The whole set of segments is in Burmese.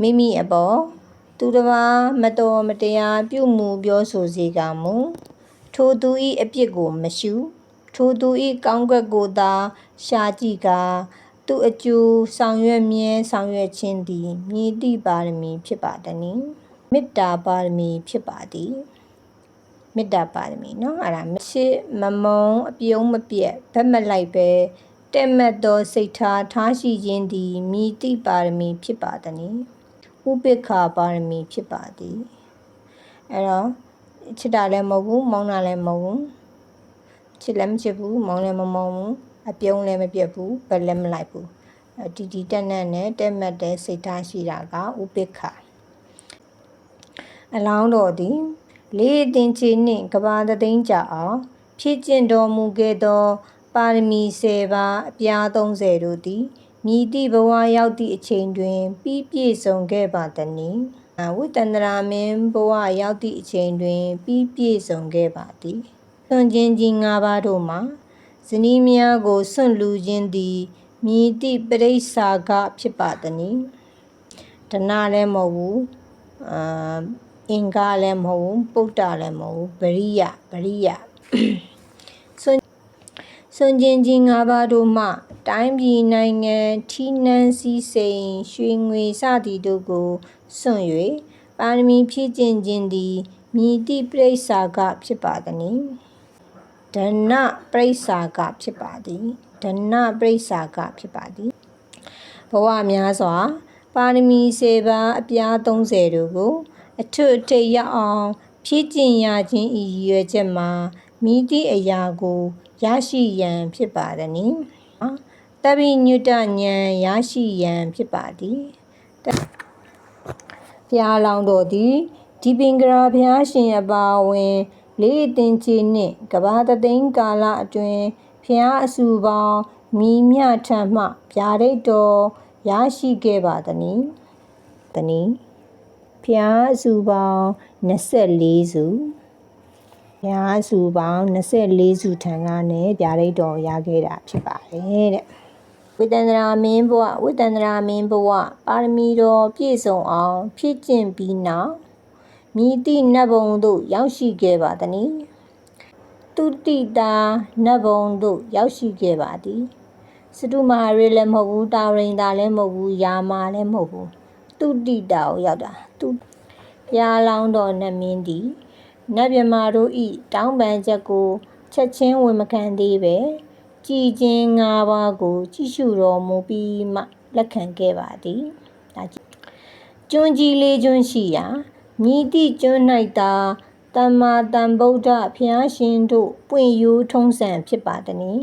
မိမိအပေါ်သူတစ်ပါးမတော်မတရားပြုမှုပြောဆိုစေကမူထိုသူ၏အပြစ်ကိုမရှုထိုသူ၏ကောင်းကွက်ကိုသာရှာကြည့်ကာသူအကျိုးဆောင်ရွက်မြဲဆောင်ရွက်ခြင်းသည်မြည်သည့်ပါရမီဖြစ်ပါတည်းမေတ္တာပါရမီဖြစ်ပါသည်မေတ္တာပါရမီเนาะအဲ့ဒါမရှိမမုံအပြုံးမပြက်ဗက်မလိုက်ပဲတက်မတ်သောစိတ်ထားထားရှိခြင်းသည်မြည်သည့်ပါရမီဖြစ်ပါတည်း ဥပိ္ပခာပါရမီဖြစ်ပါသည်အဲ့တော့ချစ်တာလည်းမဟုတ်ဘူးမောင်းတာလည်းမဟုတ်ဘူးချစ်လည်းမချစ်ဘူးမောင်းလည်းမမောင်းဘူးအပြုံးလည်းမပြတ်ဘူးဘယ်လည်းမလိုက်ဘူးအတီတီတက်နဲ့နဲ့တက်မတ်တဲ့စိတ်ထားရှိတာကဥပိ္ပခာအလောင်းတော်သည်လေးအတင်ချေနှင့်ကဘာသသိန်းကြအောင်ဖြစ်ကျင့်တော်မူခဲ့သော ပါရမီ10ပါးအပြား30တို့သည် မြည်သည့်ဘဝရောက်သည့်အချိန်တွင်ပြီးပြည့်စုံခဲ့ပါသည်နိဝိတန္တရာမင်းဘဝရောက်သည့်အချိန်တွင် ပြီးပြည့်စုံခဲ့ပါသည်သွန်ခြင်းကြီး၅ပါးတို့မှာဇနီးများကိုစွန့်လူခြင်းသည်မြည်သည့်ပရိစ္ဆာကဖြစ်ပါသည်နိဒနာလည်းမဟုတ်ဘူးအာအင်္ဂါလည်းမဟုတ်ဘူးပုဒ္ဒလည်းမဟုတ်ဘူးပရိယပရိယစွန့် စွန့်ခြင်းကြီး၅ပါးတို့မှ တိုင်းပြည်နိုင်ငံထီးနှန်းစည်းစိမ်ရွှေငွေစသည်တို့ကိုစွန့်၍ပါရမီဖြည့်ကျင့်ခြင်းသည်မြည်သည့်ပရိစ္ဆာကဖြစ်ပါသည်ဒနပရိစ္ဆာကဖြစ်ပါသည်ဒနပရိစ္ဆာကဖြစ်ပါသည်ဘဝများစွာ ပါရမီ7ပါးအပြား30တို့ကို အထွတ်အထိပ်ရအောင် ဖြည့်ကျင့်ရခြင်းဤရည်ရွယ်ချက်မှာမိသည့်အရာကို ရရှိရန်ဖြစ်ပါသည်။တပိညုတဉာဏ်ရရှိရန်ဖြစ်ပါသည်။ဘုရားလောင်းတော်သည်ဒီပင်ကရာဘုရားရှင်အပါအဝင်လေးအသင်ချေနှင့်ကဘာတသိန်းကာလအတွင်းဘုရားအစုပေါင်းမိမြထံမှဗျာဒိတ်တော်ရရှိခဲ့ပါသည်။တနည်းဖျားစုပေါင်း24စု ဖျားစုပေါင်း24စုထံကနေဗျာဒိတ်တော်ရခဲ့တာဖြစ်ပါတယ်တဲ့ဝိတန္တရာမင်းဘဝဝိတန္တရာမင်းဘဝပါရမီတော်ပြည့်စုံအောင်ဖြည့်ကျင့်ပြီးနောက်မိတိနတ်ဘုံတို့ရောက်ရှိခဲ့ပါသည်တုတိတာနတ်ဘုံတို့ရောက်ရှိခဲ့ပါသည်စတုမာရီလည်းမဟုတ်ဘူးတာရိန်တာလည်းမဟုတ်ဘူးယာမာလည်းမဟုတ်ဘူးတုတိတာကိုရောက်တာသူဘုရားလောင်းတော်နှမင်းသည် နတ်မြမာတို့ဤတောင်းပန်ချက်ကိုချက်ချင်းဝန်မခံသေးပဲကြည်ချင်း၅ပါးကိုကြည့်ရှုတော်မူပြီးမှလက်ခံခဲ့ပါသည်ဒါကျွန်းကြီးလေးကျွန်းရှိရာမြည်သည့်ကျွန်း၌သာတမ္မာတန်ဗုဒ္ဓဘုရားရှင်တို့ပွင့်ရိုးထုံးစံဖြစ်ပါသည်နိ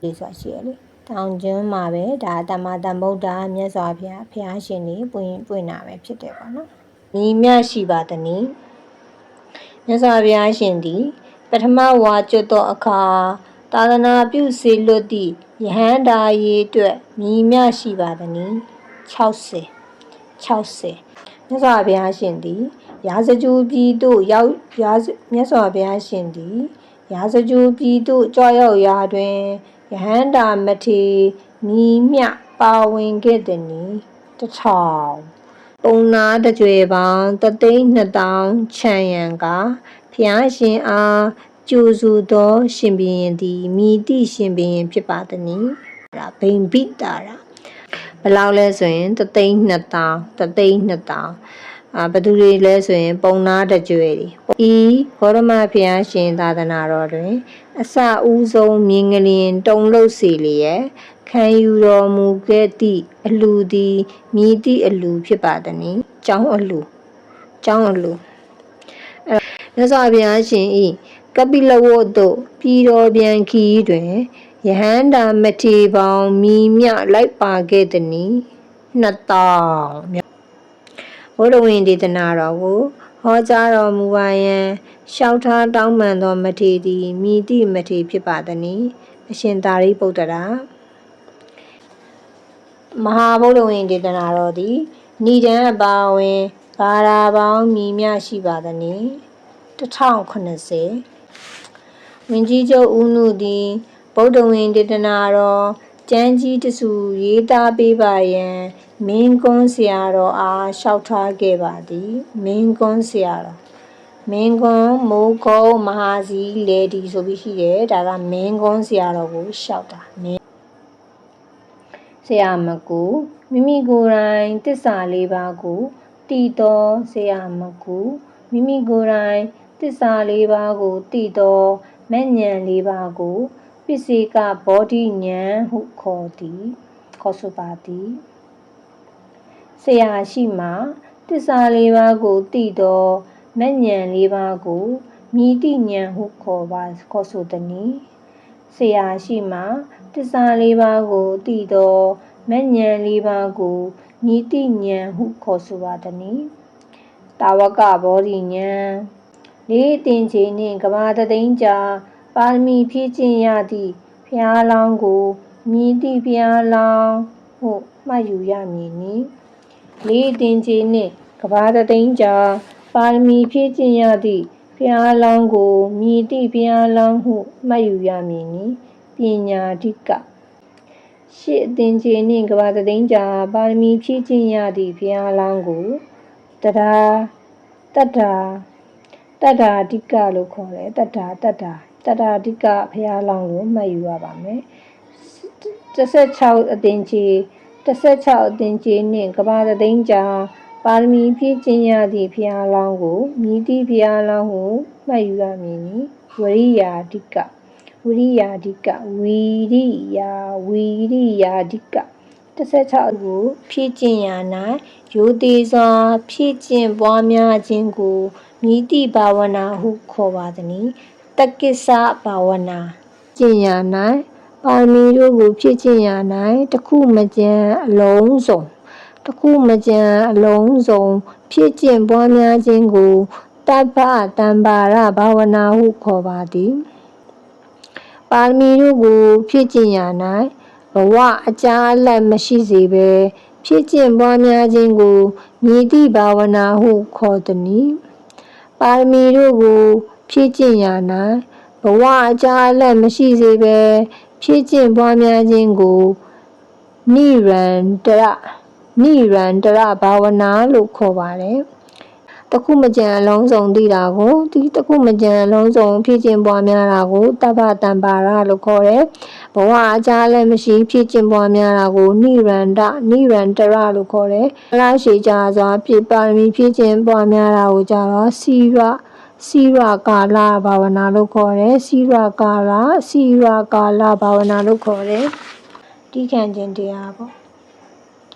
လေးဆိုရှိရလေတောင်ကျွန်းမှာပဲဒါတမ္မာတန်ဗုဒ္ဓမြတ်စွာဘုရားဘုရားရှင်နေပွင့်ပွင့်တာပဲဖြစ်တယ်ပေါ့နော်ညီမြရှိပါသည်နိ မြတ်စွာဘုရားရှင်သည် ပထမဝါကျွတ်သောအခါသာသနာပြုစေလွတ်သည့်ယဟန္တာရေအတွက်ညီမြရှိပါသည်နိ60 60မြတ်စွာဘုရားရှင်သည် ရာဇဂျူပြည်သို့ရောက်ရာမြတ်စွာဘုရားရှင်သည် ရာဇဂျူပြည်သို့ကြွရောက်ရာတွင်ယဟန္တာမထေမိမြပါဝင်ခဲ့သည်နီတထောင် ပုံနာတကြွယ်ပေါင်းတသိန်း2000ခြံရန်ကဖျားရှင်အားကျူစုသော ရှင်ဘရင်သည်မိတိရှင်ဘရင်ဖြစ်ပါသည်နီဒါဘိန်ပိတာရာဘယ်လောက်လဲဆိုရင်တသိန်း2000တသိန်း2000 အာဘသူတွေလဲဆိုရင် ပုံနာတကြွေတွေဤဘောဓမဖျားရှင်သာသနာတော်တွင် အစအဦးဆုံးမြင်ကလျင်တုံလုတ်စီလျက်ခံယူတော်မူခဲ့သည့်အလူသည်မြည်သည့်အလူဖြစ်ပါသည်နိကျောင်းအလူကျောင်းအလူအဲမြတ်စွာဘုရားရှင်ဤကပိလဝုတ်တို့ပြည်တော်ပြန်ခီးတွင်ယဟန္တာမထေပေါင်းမိမြလိုက်ပါခဲ့သည်နိ2000 ဝရဝင်းဒေသနာတော်ကိုဟောကြားတော်မူပါယံရှောက်ထားတောင်းပန်တော်မထေသည်မိတိမထေဖြစ်ပါသနည်းအရှင်သာရိပုတ္တရာမဟာဗုဒ္ဓဝင်ဒေသနာတော်သည်ဏိဒံအပါဝင်ဂါရာပေါင်းမြည်မြရှိပါသနည်း1080ဝင်ကြီးချုပ်ဦးနုသည်ဗုဒ္ဓဝင်ဒေသနာတော် ကျမ်းကြီးတစုရေးသားပေးပါရန်မင်းကွန်းဆရာတော်အားလျှောက်ထားခဲ့ပါသည်မင်းကွန်းဆရာတော်မင်းကွန်းမိုးကုန်းမဟာစီလေဒီဆိုပြီးရှိတယ်ဒါကမင်းကွန်းဆရာတော်ကိုလျှောက်တာမင်းဆရာမကူမိမိကိုယ်တိုင်တစ္ဆာလေးပါးကိုတည်တော်ဆရာမကူမိမိကိုယ်တိုင်တစ္ဆာလေးပါးကိုတည်တော်မဉ္ဇဉ်လေးပါးကို ပစ္စေကဘောဓိဉာဏ်ဟုခေါ်သည်ခေါ်ဆိုပါသည်ဆရာရှိမှတစ္ဆာလေးပါးကိုသိတော်မဉ္ဇဉ်လေးပါးကိုမြည်တိဉာဏ်ဟုခေါ်ပါခေါ်ဆိုသည်ဆရာရှိမှတစ္ဆာလေးပါးကိုသိတော်မဉ္ဇဉ်လေးပါးကိုမြည်တိဉာဏ်ဟုခေါ်ဆိုပါသည်တာဝကဘောဓိဉာဏ်လေးတင်ချေနှင့်ကဘာတသိန်းကြာ ပါရမီဖြည့်ကျင့်ရသည့်ဖျားလောင်းကိုမြည်သည့်ဖျားလောင်းဟုမှတ်ယူရမည်နီလေးတင်ချေနှင့်ကဘာတသိန်းကြာပါရမီဖြည့်ကျင့်ရသည့်ဖျားလောင်းကိုမြည်သည့်ဖျားလောင်းဟုမှတ်ယူရမည်နီပညာဓိကရှစ်အသင်္ချေနှင့်ကဘာတသိန်းကြာပါရမီဖြည့်ကျင့်ရသည့်ဖျားလောင်းကိုတရားတတ္တာတတ္တာဓိကလို့ခေါ်တယ်တတ္တာတတ္တာ တတ္တာဓိကဖျားလောင်းကိုမှတ်ယူရပါမယ်16အသင်္ချေ16အသင်္ချေနှင့်ကဘာတသိန်းကြာပါရမီဖြည့်ကျင့်ရသည့်ဖျားလောင်းကိုမြည်သည့်ဖျားလောင်းကိုမှတ်ယူရမည်နီဝရိယာဓိကဝိရိယာဓိကဝီရိယာဝီရိယာဓိက16ကိုဖြည့်ကျင့်ရ၌ရိုသေစွာဖြည့်ကျင့်ပွားများခြင်းကိုမြည်သည့်ဘာဝနာဟုခေါ်ပါသည် တက္ကိစ္စဘာဝနာကျင့်ရ၌ပါရမီတို့ကိုဖြည့်ကျင့်ရ၌တခုမကြံအလုံးစုံတခုမကြံအလုံးစုံဖြည့်ကျင့်ပွားများခြင်းကိုတပ္ပတံပါရဘာဝနာဟုခေါ်ပါသည်ပါရမီတို့ကိုဖြည့်ကျင့်ရ၌ဘဝအကြာအလတ်မရှိစေဘဲဖြည့်ကျင့်ပွားများခြင်းကိုမြည်သည့်ဘာဝနာဟုခေါ်သည်ပါရမီတို့ကို ဖြည့်ကျင့်ရ၌ဘဝအကြာအလတ်မရှိစေဘဲဖြည့်ကျင့်ပွားများခြင်းကိုနိရန္တရနိရန္တရဘာဝနာလို့ခေါ်ပါတယ်တခုမကြံအလုံးစုံသိတာကိုဒီတခုမကြံအလုံးစုံဖြည့်ကျင့်ပွားများတာကိုတပ္ပတံပါရလို့ခေါ်တယ်ဘဝအကြားလည်းမရှိဖြည့်ကျင့်ပွားများတာကိုနိရန္တနိရန္တရလို့ခေါ်တယ်အလားရှိကြစွာပြပါရမီဖြည့်ကျင့်ပွားများတာကိုကြတော့စီရ စီရကာလဘာဝနာလို့ခေါ်တယ်စီရကာလစီရကာလဘာဝနာလို့ခေါ်တယ်တိခံခြင်းတရားပေါ့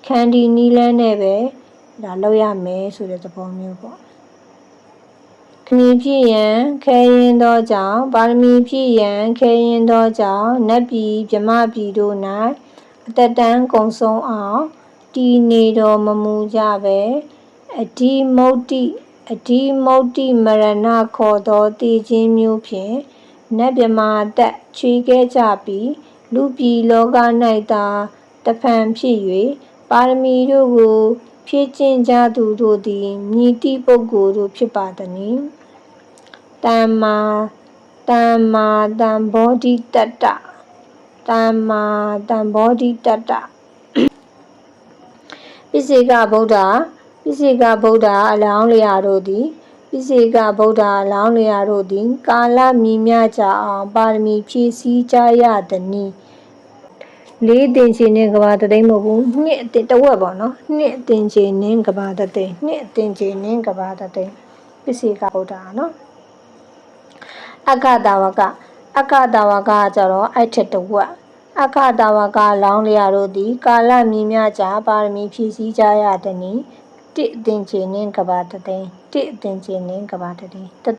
ခန္ဒီနီလန်းနဲ့ပဲဒါလောက်ရမယ်ဆိုတဲ့သဘောမျိုးပေါ့ခဏီဖြစ်ရန်ခဲရင်သောကြောင့်ပါရမီဖြစ်ရန်ခဲရင်သောကြောင့်နတ်ပြည်မြမပြည်တို့၌အတတန်းကုံဆုံးအောင်တည်နေတော်မမူကြပဲအဓိမုတ်တိ အဓိမုတ်တိမရဏခေါ်သောတည်ခြင်းမျိုးဖြင့်နတ်မြမတက်ချွေခဲ့ကြပြီးလူပြည်လောက၌သာတဖန်ဖြစ်၍ပါရမီတို့ကိုဖြည့်ကျင့်ကြသူတို့သည်မြည်တိပုဂ္ဂိုလ်တို့ဖြစ်ပါသည်။တမ္မာတမ္မာတံဘောဓိတတ္တတမ္မာတံဘောဓိတတ္တပိစိကဗုဒ္ဓ ပိစိကဗုဒ္ဓအလောင်းလျာတို့သည်ပိစိကဗုဒ္ဓအလောင်းလျာတို့သည် ကာလမြည်မြကြအောင်ပါရမီဖြည့်ဆည်းကြရသည်။လေးတင်ချင်နဲ့ကဘာတသိန်းမဟုတ်ဘူးနှစ်အတင်တဝက်ပေါ့နော်နှစ်အတင်ချင်နဲ့ကဘာတသိန်းနှစ်အတင်ချင်နဲ့ကဘာတသိန်းပစ္စေကဗုဒ္ဓနော်အခတာဝကအခတာဝကကြတော့အဲ့ထက်တဝက်အခတာဝကလောင်းလျာတို့သည် ကာလမြည်များကြပါရမီဖြည့်ဆည်းကြရသည်နိ တစ်အတင်ချင်နဲ့ကဘာတသိန်းတစ်အတင်ချင်နဲ့ကဘာတသိန်း